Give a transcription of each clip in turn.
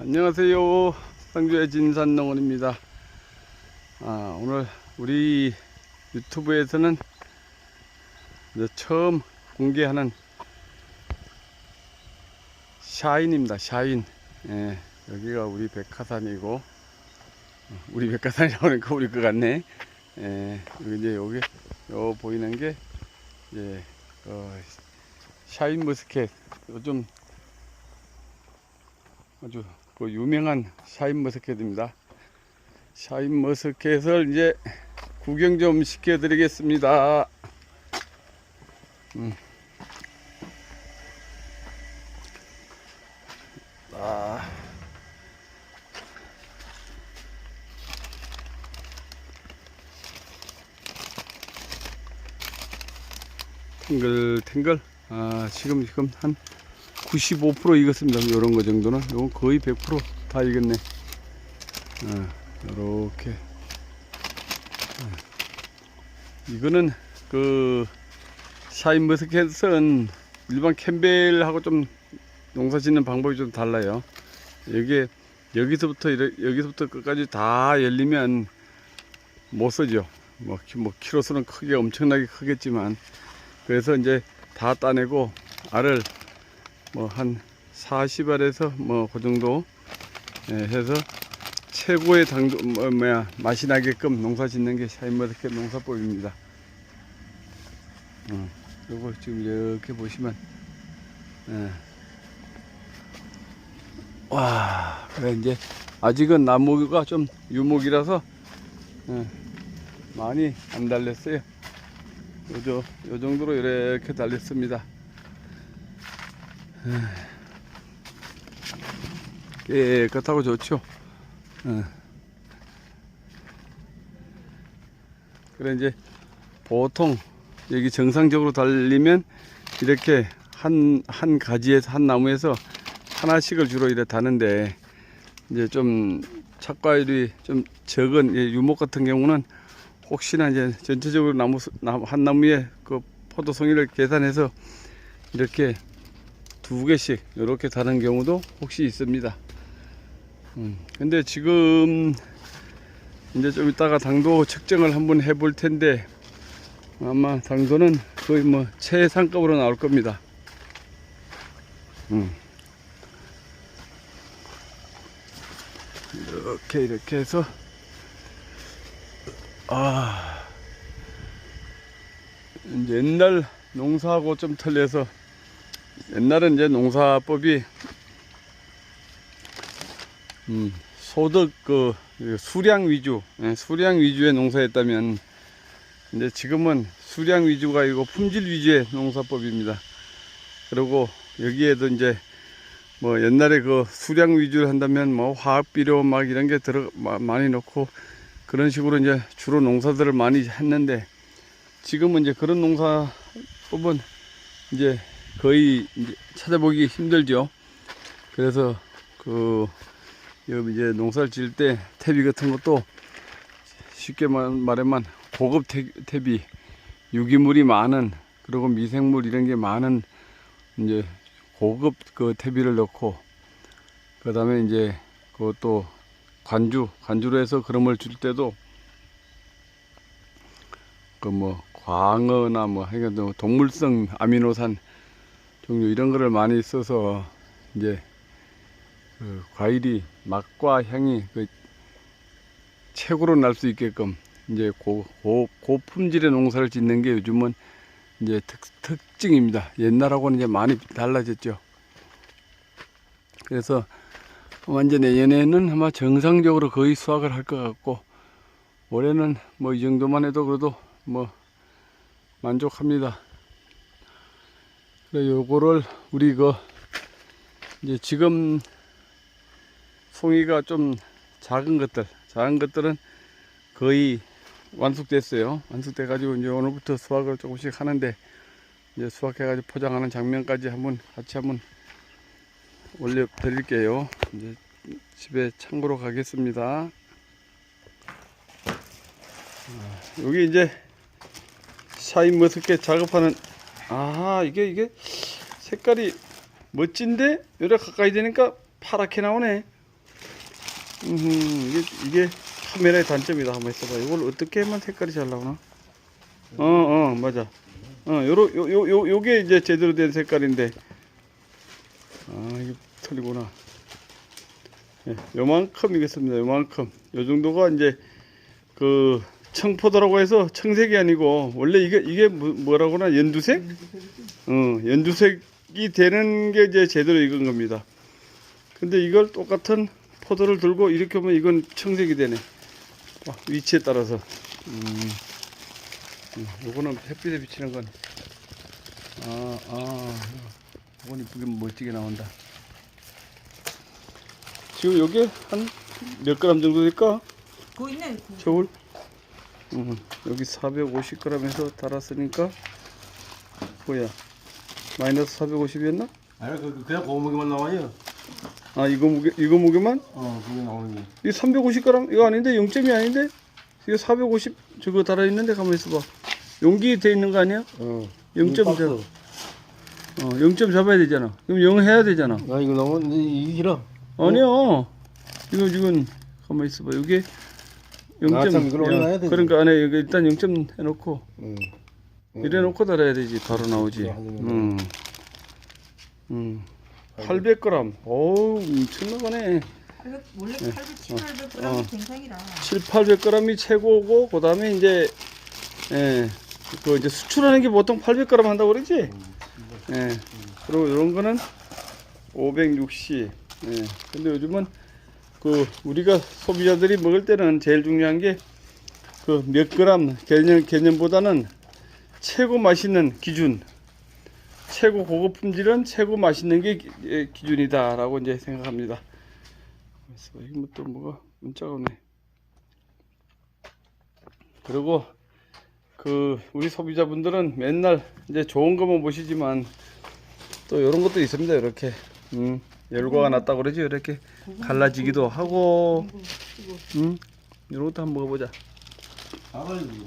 안녕하세요. 상주의 진산농원입니다. 아, 오늘 우리 유튜브에서는 처음 공개하는 샤인입니다. 샤인. 예, 여기가 우리 백화산이고, 어, 우리 백화산이라고 하니까 우리 것 같네. 예, 이제 여기, 요 보이는 게, 이제, 어, 샤인 머스켓. 요즘 아주 그 유명한 샤인 머스켓입니다. 샤인 머스켓을 이제 구경 좀 시켜드리겠습니다. 음. 아. 탱글 탱글 아 지금 지금 한 95% 익었습니다. 이런 거 정도는. 이건 거의 100%다 익었네. 어, 요렇게. 어. 이거는 그 샤인 머스켓은 일반 캠벨하고 좀 농사 짓는 방법이 좀 달라요. 여기에 여기서부터 이래, 여기서부터 끝까지 다 열리면 못 쓰죠. 뭐, 키- 뭐 키로수는 크게 엄청나게 크겠지만 그래서 이제 다 따내고 알을 뭐 한 40알에서 뭐 그 정도 예, 해서 최고의 당도 뭐, 뭐야 맛이 나게끔 농사 짓는 게 샤인머스켓 농사법입니다. 어, 요거 지금 이렇게 보시면 예. 와 그래 이제 아직은 나무가 좀 유목이라서 예, 많이 안 달렸어요. 요저 요 정도로 이렇게 달렸습니다. 깨끗하고 좋죠. 어. 그래 이제 보통 여기 정상적으로 달리면 이렇게 한 한 가지에서 한 나무에서 하나씩을 주로 이래 다는데 이제 좀 착과율이 좀 적은 이 유목 같은 경우는 혹시나 이제 전체적으로 나무 한 나무에 그 포도 송이를 계산해서 이렇게 두 개씩 이렇게 다는 경우도 혹시 있습니다. 음, 근데 지금 이제 좀 이따가 당도 측정을 한번 해볼 텐데 아마 당도는 거의 뭐 최상급으로 나올 겁니다. 음. 이렇게 이렇게 해서 아 이제 옛날 농사하고 좀 틀려서 옛날엔 이제 농사법이 음, 소득 그 수량 위주, 예, 수량 위주의 농사였다면 이제 지금은 수량 위주가 아니고 품질 위주의 농사법입니다. 그리고 여기에도 이제 뭐 옛날에 그 수량 위주를 한다면 뭐 화학 비료 막 이런 게 들어 마- 많이 넣고 그런 식으로 이제 주로 농사들을 많이 했는데 지금은 이제 그런 농사법은 이제 거의 찾아보기 힘들죠. 그래서 그 여기 이제 농사를 지을 때 퇴비 같은 것도 쉽게 말- 말하면 고급 퇴, 퇴비, 유기물이 많은 그리고 미생물 이런 게 많은 이제 고급 그 퇴비를 넣고 그 다음에 이제 그것도 관주 관주로 해서 그름을 줄 때도 그 뭐 광어나 뭐 하여간 뭐 동물성 아미노산 종류 이런 거를 많이 써서 이제 그 과일이 맛과 향이 그 최고로 날 수 있게끔 이제 고, 고, 고품질의 농사를 짓는 게 요즘은 이제 특, 특징입니다. 옛날하고는 이제 많이 달라졌죠. 그래서 완전 내년에는 아마 정상적으로 거의 수확을 할 것 같고 올해는 뭐 이 정도만 해도 그래도 뭐 만족합니다. 요거를 우리 그 이제 지금 송이가 좀 작은 것들 작은 것들은 거의 완숙됐어요. 완숙돼 가지고 이제 오늘부터 수확을 조금씩 하는데 이제 수확해 가지고 포장하는 장면까지 한번 같이 한번 올려 드릴게요. 이제 집에 창고로 가겠습니다. 아, 여기 이제 샤인 머스켓 작업하는 아 이게 이게 색깔이 멋진데 요래 가까이 되니까 파랗게 나오네 음, 이게, 이게 카메라의 단점이다. 한번 있어봐. 이걸 어떻게 하면 색깔이 잘 나오나? 어, 어, 맞아. 어, 요러, 요, 요, 요, 요게 이제 제대로 된 색깔인데. 아, 이게 틀리구나. 예, 요만큼 이겠습니다. 요만큼. 요 정도가 이제 그 청포도라고 해서 청색이 아니고 원래 이게 이게 뭐- 뭐라고나 연두색? 어, 연두색이 되는 게 이제 제대로 익은 겁니다. 근데 이걸 똑같은 포도를 들고 이렇게 하면 이건 청색이 되네. 아, 위치에 따라서. 음, 음, 요거는 햇빛에 비치는 건. 아, 아, 이건 이쁘게 멋지게 나온다. 지금 여기 한 몇 그램 정도 될까? 그. 저울? 음, 여기 450g에서 달았으니까 뭐야 마이너스 450이었나? 아니 그 그냥 고무기만 나와요. 아 이거 무게 이거 무게만? 어 그게 나오는 게. 이거 350g 이거 아닌데 0점이 아닌데 이거 450 저거 달아 있는데 가만 있어봐 용기 돼 있는 거 아니야? 어. 0점 이거 잡 박스. 어 0점 잡아야 되잖아 그럼 0 해야 되잖아 아 이거 너무 이 길어. 아니야 이거 지금 가만 있어봐 여기 아, 참, 0점 이걸 올려놔야 되지. 그러니까 안에 여기 일단 0점 해놓고 응. 이래 놓고 달아야 되지 바로 나오지 음. 음. 800g 어우 엄청 나가네 800, 원래 800, 7, 800g 어. 정상이라. 7, 800g이 최고고 그 다음에 이제 예, 그 이제 수출하는 게 보통 800g 한다고 그러지? 예. 그리고 이런 거는 560. 예. 근데 요즘은 그 우리가 소비자들이 먹을 때는 제일 중요한 게 그 몇 그램 개념 개념보다는 최고 맛있는 기준. 최고 고급 품질은 최고 맛있는 게 기- 예, 기준이다 라고 이제 생각합니다. 이거 또 뭐가 문자가 오네. 그리고 그 우리 소비자분들은 맨날 이제 좋은 것만 보시지만 또 이런 것도 있습니다. 이렇게 음, 열과가 났다 그러지 이렇게 갈라지기도 하고 음, 이런 것도 한번 먹어보자. 가가지고.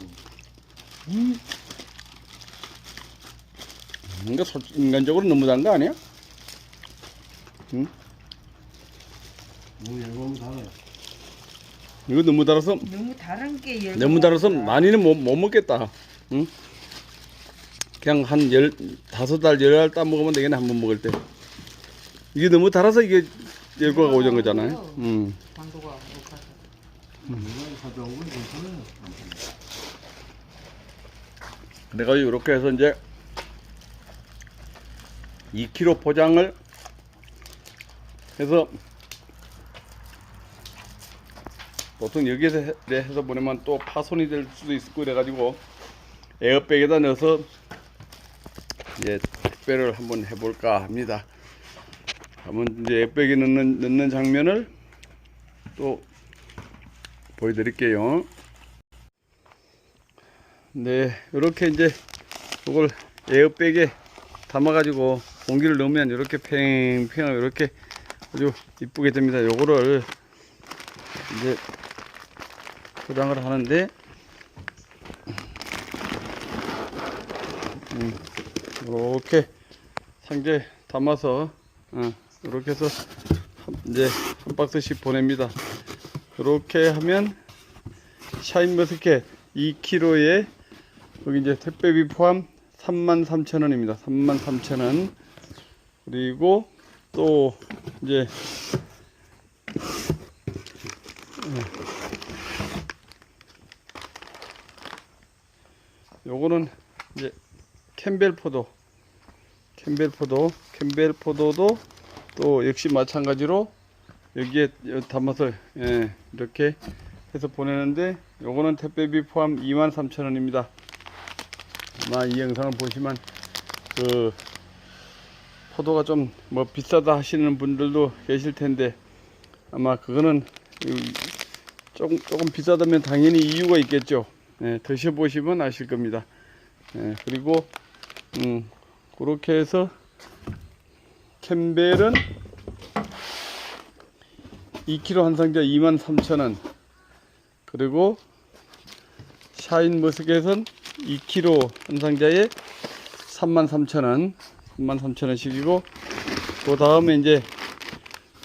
이거 솔- 인간적으로 너무 단 거 아니야? 응? 뭐 열거면 달아요. 이거 너무 달아서 너무 다른 게 열. 너무 달아서 많이는 못, 못 먹겠다. 응? 그냥 한 열, 다섯 알, 열알 따 먹으면 되겠네, 한 번 먹을 때. 이게 너무 달아서 이게 열과가 오전 거잖아요. 음. 당도가 높아서. 내가 이렇게 해서 이제 2kg 포장을 해서 보통 여기에서 해- 내 해서 보내면 또 파손이 될 수도 있고 그래가지고 에어백에다 넣어서 이제 택배를 한번 해볼까 합니다. 한번 이제 에어백에 넣는, 넣는 장면을 또 보여드릴게요. 네, 이렇게 이제 이걸 에어백에 담아가지고 공기를 넣으면 이렇게 팽팽하게 이렇게 아주 이쁘게 됩니다. 요거를 이제 포장을 하는데 음, 이렇게 상자에 담아서 어, 이렇게 해서 한- 이제 한 박스씩 보냅니다. 이렇게 하면 샤인머스켓 2kg에 여기 이제 택배비 포함 33,000원입니다. 33,000원. 그리고 또 이제 예. 요거는 이제 캠벨 포도. 캠벨 포도. 캠벨 포도도 또 역시 마찬가지로 여기에 담아서 예, 이렇게 해서 보내는데 요거는 택배비 포함 23,000원입니다. 아마 이 영상을 보시면 그 포도가 좀 뭐 비싸다 하시는 분들도 계실 텐데 아마 그거는 이- 조금 조금 비싸다면 당연히 이유가 있겠죠. 예, 드셔보시면 아실 겁니다. 예, 그리고 음, 그렇게 해서 캠벨은 2kg 한 상자 23,000원 그리고 샤인 머스켓은 2kg 한 상자에 33,000원 33,000원씩이고 그 다음에 이제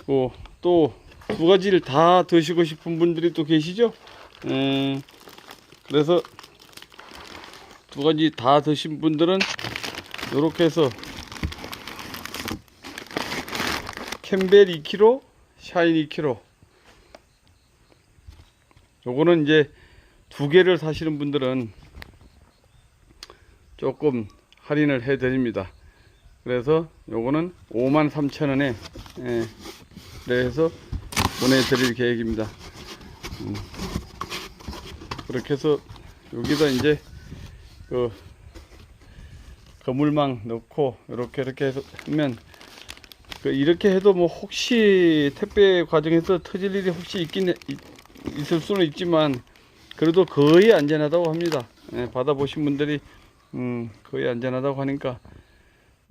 그또두 가지를 다 드시고 싶은 분들이 또 계시죠? 음, 그래서 두 가지 다 드신 분들은 이렇게 해서 캠벨 2kg, 샤인 2kg. 요거는 이제 두 개를 사시는 분들은 조금 할인을 해 드립니다. 그래서 요거는 53,000원에 예, 그래서 보내드릴 계획입니다. 음. 그렇게 해서 여기다 이제 그 거물망 넣고 이렇게 이렇게 해서 하면 그 이렇게 해도 뭐 혹시 택배 과정에서 터질 일이 혹시 있긴 있- 있을 수는 있지만 그래도 거의 안전하다고 합니다. 예, 받아보신 분들이 음, 거의 안전하다고 하니까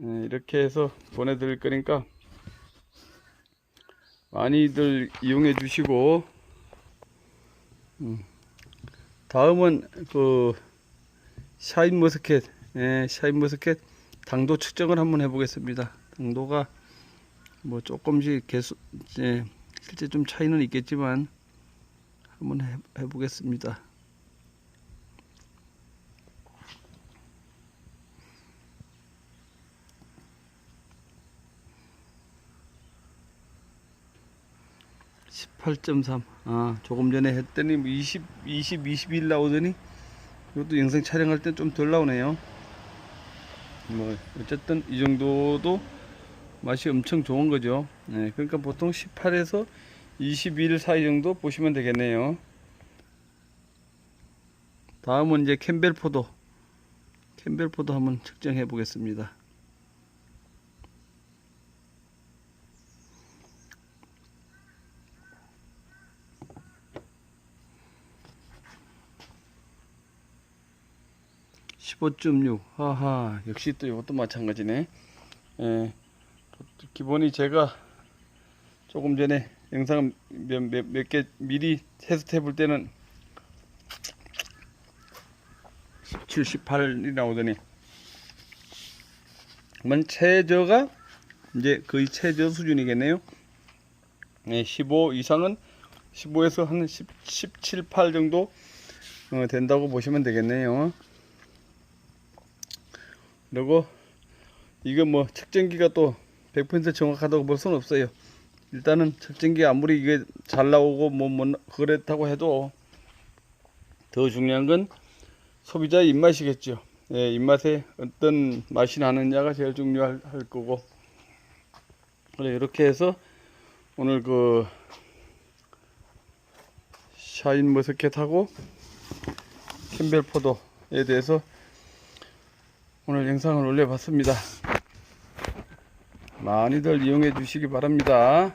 예, 이렇게 해서 보내드릴 거니까 많이들 이용해 주시고 음, 다음은 그 샤인 머스켓 예, 샤인 머스켓 당도 측정을 한번 해보겠습니다. 당도가 뭐 조금씩 개수 예, 실제 좀 차이는 있겠지만 한번 해, 해보겠습니다. (18.3) 아 조금 전에 했더니 뭐 (20) (20) (21) 나오더니 이것도 영상 촬영할 때 좀 덜 나오네요 뭐 어쨌든 이 정도도 맛이 엄청 좋은 거죠. 네, 그러니까 보통 18에서 21 사이 정도 보시면 되겠네요. 다음은 이제 캠벨 포도. 캠벨 포도 한번 측정해 보겠습니다. (15.6) 하하 역시 또 이것도 마찬가지네. 예, 기본이 제가 조금 전에 영상 몇개 미리 테스트 해볼 때는 17, 18이 나오더니 그러면 최저가 이제 거의 최저 수준이겠네요. 네, 15 이상은 15에서 한 10, 17, 8 정도 어, 된다고 보시면 되겠네요. 그리고 이거 뭐 측정기가 또 100% 정확하다고 볼 수는 없어요. 일단은 측정기 아무리 이게 잘 나오고 뭐, 뭐 그랬다고 해도 더 중요한 건 소비자의 입맛이겠죠. 예, 입맛에 어떤 맛이 나느냐가 제일 중요할 할 거고. 그래 이렇게 해서 오늘 그 샤인 머스켓하고 캠벨 포도에 대해서 오늘 영상을 올려봤습니다. 많이들 이용해 주시기 바랍니다.